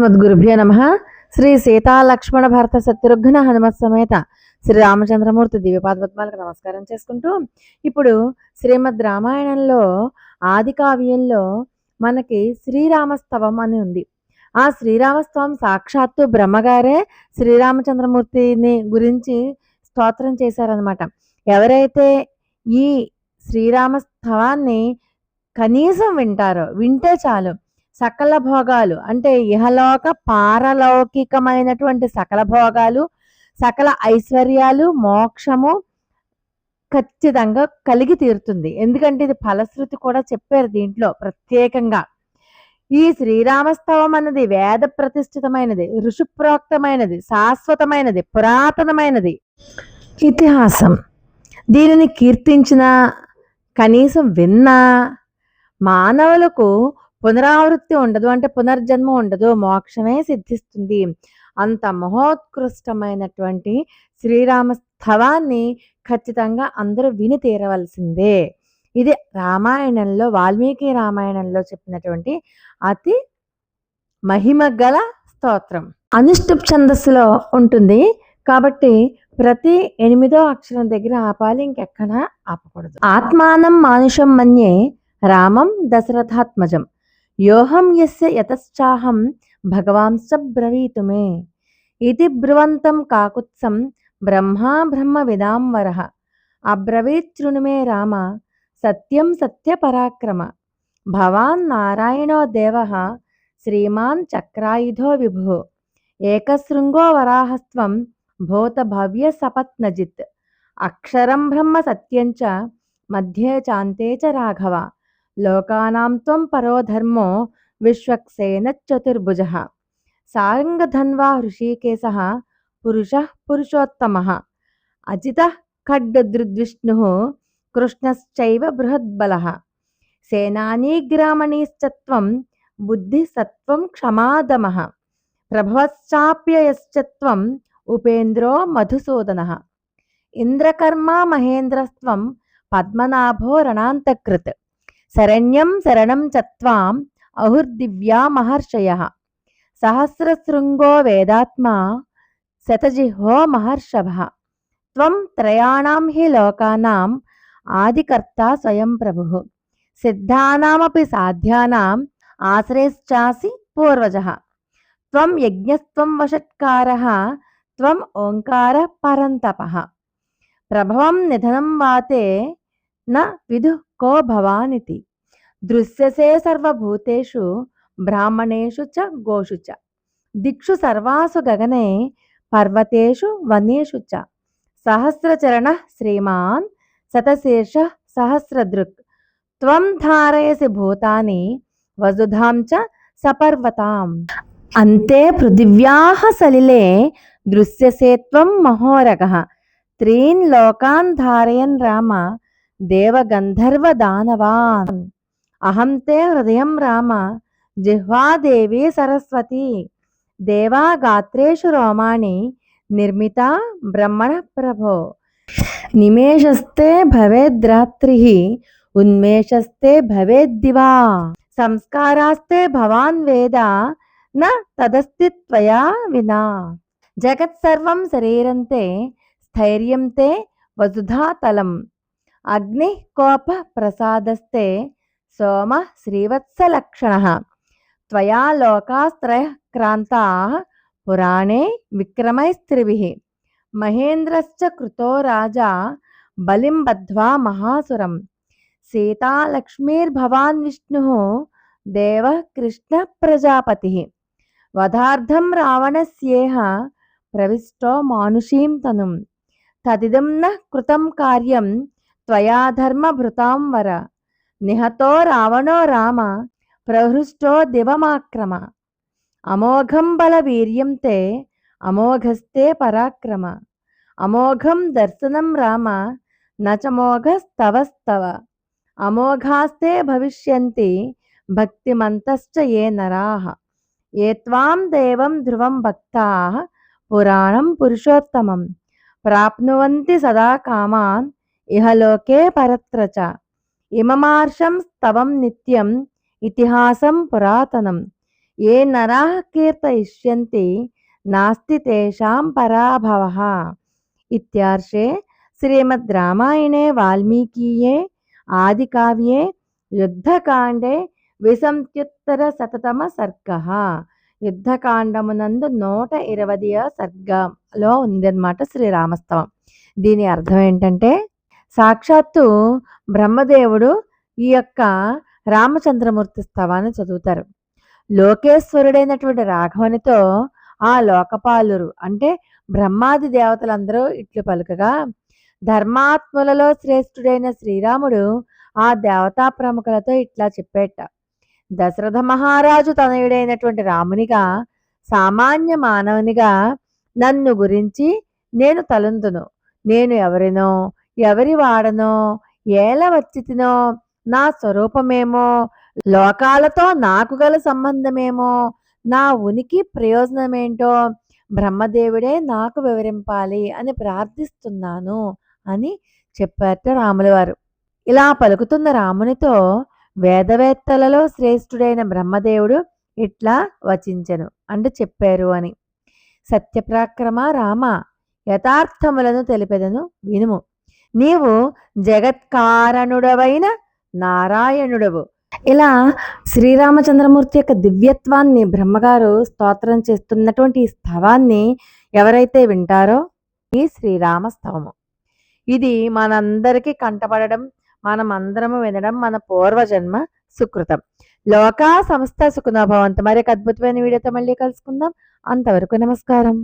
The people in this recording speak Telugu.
అస్మద్గురుభ్యో నమ. శ్రీ సీతాలక్ష్మణ భరత శత్రుఘ్న హనుమత్ సమేత శ్రీ రామచంద్రమూర్తి దివ్యపాదపద్మాలకు నమస్కారం చేసుకుంటూ ఇప్పుడు శ్రీమద్ రామాయణంలో ఆది కావ్యంలో మనకి శ్రీరామస్తవం అని ఉంది. ఆ శ్రీరామస్తవం సాక్షాత్తు బ్రహ్మగారే శ్రీరామచంద్రమూర్తిని గురించి స్తోత్రం చేశారనమాట ఎవరైతే ఈ శ్రీరామస్తవాన్ని కనీసం వింటారో వింటే చాలు. సకల భోగాలు అంటే ఇహలోక పారలౌకికమైనటువంటి సకల భోగాలు సకల ఐశ్వర్యాలు మోక్షము ఖచ్చితంగా కలిగి తీరుతుంది. ఎందుకంటే ఇది ఫలశ్రుతి కూడా చెప్పారు దీంట్లో ప్రత్యేకంగా. ఈ శ్రీరామస్తవం అన్నది వేద ప్రతిష్ఠితమైనది ఋషుప్రోక్తమైనది శాశ్వతమైనది పురాతనమైనది. ఇతిహాసం. దీనిని కీర్తించిన కనీసం విన్నా మానవులకు పునరావృత్తి ఉండదు అంటే పునర్జన్మ ఉండదు మోక్షమే సిద్ధిస్తుంది. అంత మహోత్కృష్టమైనటువంటి శ్రీరామ స్థవాన్ని ఖచ్చితంగా అందరూ విని తీరవలసిందే. ఇది రామాయణంలో వాల్మీకి రామాయణంలో చెప్పినటువంటి అతి మహిమ గల స్తోత్రం. అనుష్టుప్ ఛందస్సులో ఉంటుంది కాబట్టి ప్రతి ఎనిమిదో అక్షరం దగ్గర ఆపాలి ఇంకెక్కడ ఆపకూడదు. ఆత్మానం మానుషం మన్యే రామం దశరథాత్మజం. యోహం యస్య యతశ్చాహం భగవాంస బ్రవీతు ఇది బ్రువంతం కాకుత్సం బ్రహ్మా బ్రహ్మ విదాంవర అబ్రవీతృణు మే రామ సత్యం సత్యపరాక్రమ భవాన్ నారాయణో దేవ శ్రీమాన్ చక్రాయుధో విభు. ఏకశృంగో వరాహస్వం భూత భవ్య సపత్నజిత్. అక్షరం బ్రహ్మ సత్యంచ మధ్యే చాంతే చ రాఘవ. లోకానాం త్వం పరోధర్మో విశ్వక్సేన చతుర్భుజ. సారంగధన్వా హృషీకేశ పురుష పురుషోత్తమ. అజిత ఖడ్గదృద్విష్ణు కృష్ణశ్చైవ బృహద్బల. సేనానీగ్రామణీశ్చత్వం బుద్ధి సత్వం క్షమాదమ. ప్రభవశ్చాప్యయశ్చత్వం ఉపేంద్రో మధుసూదన. ఇంద్రకర్మ మహేంద్రస్త్వం పద్మనాభో రణాంతకృత్. శరణ్యం శరణం చత్వాం అహుర్దివ్యా మహర్షయ. సహస్రశృంగో వేదాత్మా శతజిహ్వో మహర్షభ. త్వం త్రయాణం హి లోకానాం ఆదికర్త స్వయం ప్రభు. సిద్ధానామపి సాధ్యానాం ఆశ్రయశ్చాసి పూర్వజ. త్వం యజ్ఞస్త్వం వషట్కారः త్వం ఓంకార పరంతప. ప్రభవం నిధనం వాతే న విదు కో భవానితి. దృశ్యసే సర్వభూతేషు బ్రాహ్మణేషు చ గోషు చ. దిక్షు సర్వాసు గగనే పర్వతేషు వనేషు చ. సహస్రచరణ శ్రీమాన్ శతశీర్ష సహస్రదృక్. త్వం ధారయసి భూతాని వసుధాం చ సపర్వతాం. అంతే పృథివ్యాః సలిలే దృశ్యసేత్వం మహోరగ. త్రీన్ లోకాన్ ధారయన్ రామ దేవగంధర్వ దానవాన్ అహం తే హృదయం రామ జిహ్వాదేవి సరస్వతి. దేవాగాత్రేషు రోమాణి నిర్మిత బ్రహ్మణ ప్రభో. నిమేషస్తే భవేద్రాత్రి ఉన్మేషస్తే భవేద్దివా. సంస్కారాస్తే భవాన్ వేద న తదస్తిత్వయా వినా. జగత్సర్వం శరీరంతే స్థైర్యంతే వసుధాతలం. అగ్ని కోప ప్రసాదస్తే సోమ శ్రీవత్సలక్షణ. త్వయా లోకాస్త్రయ క్రాంతా పురాణే విక్రమైస్త్రిభిః. మహేంద్రశ్చ కృతో రాజా బలిం బద్ధ్వా మహాసురం. సీతాలక్ష్మీర్భవాన్ విష్ణుः దేవ కృష్ణ ప్రజాపతి. వధార్థం రావణస్యేహ ప్రవిష్టో మానుషీం తనుం. తదిదం న కృతం కార్యం త్వయాధర్మ భృతాం వర. నిహతో రావణో రామ ప్రహృష్టో దివమాక్రమ. అమోఘం బల వీర్యం తే అమోఘస్తే పరాక్రమ. అమోఘం దర్శనం రామ నచమోఘస్తవస్తవ. అమోఘాస్తే భవిష్యంతి భక్తిమంతశ్చ ఏ నరాహ ఏ త్వాం దేవం ధ్రువం భక్తా పురాణం పురుషోత్తమం. ప్రాప్నువంతి సదా కామాన్ ఇహలోకే పరత్రచ. ఇమమార్షం స్తవం నిత్యం ఇతిహాసం పురాతనం. ఏ నరా కీర్తయిష్యంతి నాస్తి తేషాం పరాభవ. ఇత్యార్షే శ్రీమద్ రామాయణే వాల్మీకీయే ఆదికావ్యే యుద్ధకాండే విసంత్యుత్తర శతతమ సర్గ. యుద్ధకాండమునందు నూట ఇరవదియ సర్గలో ఉందన్నమాట శ్రీరామస్తవం. దీని అర్థం ఏంటంటే సాక్షాత్తు బ్రహ్మదేవుడు ఈ యొక్క రామచంద్రమూర్తి స్తవాన్ని చదువుతారు. లోకేశ్వరుడైనటువంటి రాఘవనితో ఆ లోకపాలురు అంటే బ్రహ్మాది దేవతలందరూ ఇట్లు పలుకగా ధర్మాత్ములలో శ్రేష్ఠుడైన శ్రీరాముడు ఆ దేవతా ప్రముఖులతో ఇట్లా చెప్పేట. దశరథ మహారాజు తనయుడైనటువంటి రామునిగా సామాన్య మానవునిగా నన్ను గురించి నేను తలందును. నేను ఎవరినో ఎవరి వాడనో ఏల వచ్చితినో నా స్వరూపమేమో లోకాలతో నాకు గల సంబంధమేమో నా ఉనికి ప్రయోజనమేంటో బ్రహ్మదేవుడే నాకు వివరింపాలి అని ప్రార్థిస్తున్నాను అని చెప్పారట రాముల వారు. ఇలా పలుకుతున్న రామునితో వేదవేత్తలలో శ్రేష్ఠుడైన బ్రహ్మదేవుడు ఇట్లా వచించను అంటే చెప్పారు అని. సత్యప్రాక్రమ రామ యథార్థములను తెలిపెదను వినుము. నీవు జగత్కారణుడవైన నారాయణుడవు. ఇలా శ్రీరామచంద్రమూర్తి యొక్క దివ్యత్వాన్ని బ్రహ్మగారు స్తోత్రం చేస్తున్నటువంటి ఈ స్తవాన్ని ఎవరైతే వింటారో ఈ శ్రీరామ స్తవము ఇది మనందరికీ కంటపడడం మనం అందరము వినడం మన పూర్వజన్మ సుకృతం. లోకా సంస్థ సుఖనోభవంతు మరి ఒక అద్భుతమైన వీడియోతో మళ్ళీ కలుసుకుందాం. అంతవరకు నమస్కారం.